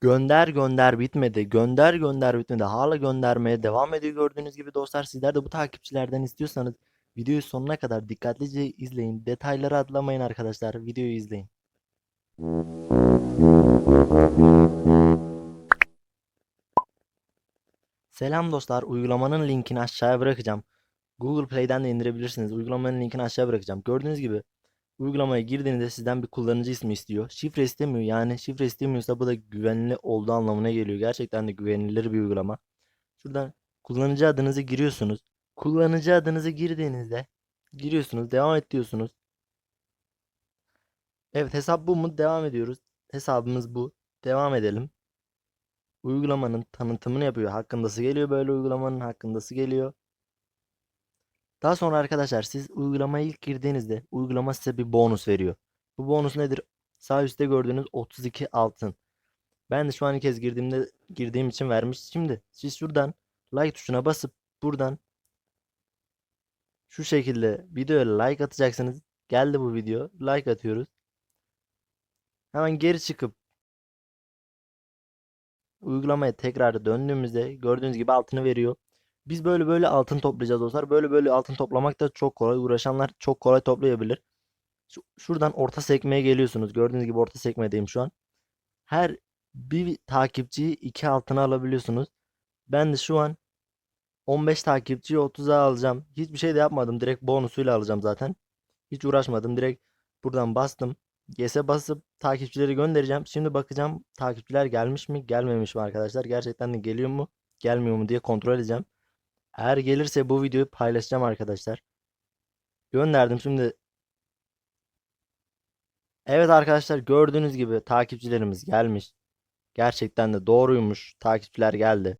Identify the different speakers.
Speaker 1: Gönder gönder bitmedi. Gönder gönder bitmedi. Hala göndermeye devam ediyor gördüğünüz gibi dostlar. Sizler de bu takipçilerden istiyorsanız videoyu sonuna kadar dikkatlice izleyin. Detayları atlamayın arkadaşlar. Videoyu izleyin. Selam dostlar. Uygulamanın linkini aşağıya bırakacağım. Google Play'den de indirebilirsiniz. Uygulamanın linkini aşağıya bırakacağım. Gördüğünüz gibi uygulamaya girdiğinizde sizden bir kullanıcı ismi istiyor. Şifre istemiyor. Yani şifre istemiyorsa bu da güvenli olduğu anlamına geliyor. Gerçekten de güvenilir bir uygulama. Şuradan kullanıcı adınızı giriyorsunuz. Kullanıcı adınızı girdiğinizde giriyorsunuz. Devam et diyorsunuz. Evet hesap bu mu? Devam ediyoruz. Hesabımız bu. Devam edelim. Uygulamanın tanıtımını yapıyor. Hakkındası geliyor böyle uygulamanın hakkındası geliyor. Daha sonra arkadaşlar siz uygulamaya ilk girdiğinizde uygulama size bir bonus veriyor. Bu bonus nedir? Sağ üstte gördüğünüz 32 altın. Ben de şu an ilk kez girdiğimde girdiğim için vermiş. Şimdi siz şuradan like tuşuna basıp buradan şu şekilde videoya like atacaksınız. Geldi bu video. Like atıyoruz. Hemen geri çıkıp uygulamaya tekrar döndüğümüzde gördüğünüz gibi altını veriyor. Biz böyle böyle altın toplayacağız dostlar. Böyle böyle altın toplamak da çok kolay. Uğraşanlar çok kolay toplayabilir. Şu- şuradan orta sekmeye geliyorsunuz. Gördüğünüz gibi orta sekmedeyim şu an. Her bir takipçiyi iki altına alabiliyorsunuz. Ben de şu an 15 takipçiyi 30'a alacağım. Hiçbir şey de yapmadım. Direkt bonusuyla alacağım zaten. Hiç uğraşmadım. Direkt buradan bastım. Yes'e basıp takipçileri göndereceğim. Şimdi bakacağım takipçiler gelmiş mi gelmemiş mi arkadaşlar. Gerçekten de geliyor mu gelmiyor mu diye kontrol edeceğim. Eğer gelirse bu videoyu paylaşacağım arkadaşlar. Gönderdim şimdi. Evet arkadaşlar gördüğünüz gibi takipçilerimiz gelmiş. Gerçekten de doğruymuş. Takipçiler geldi.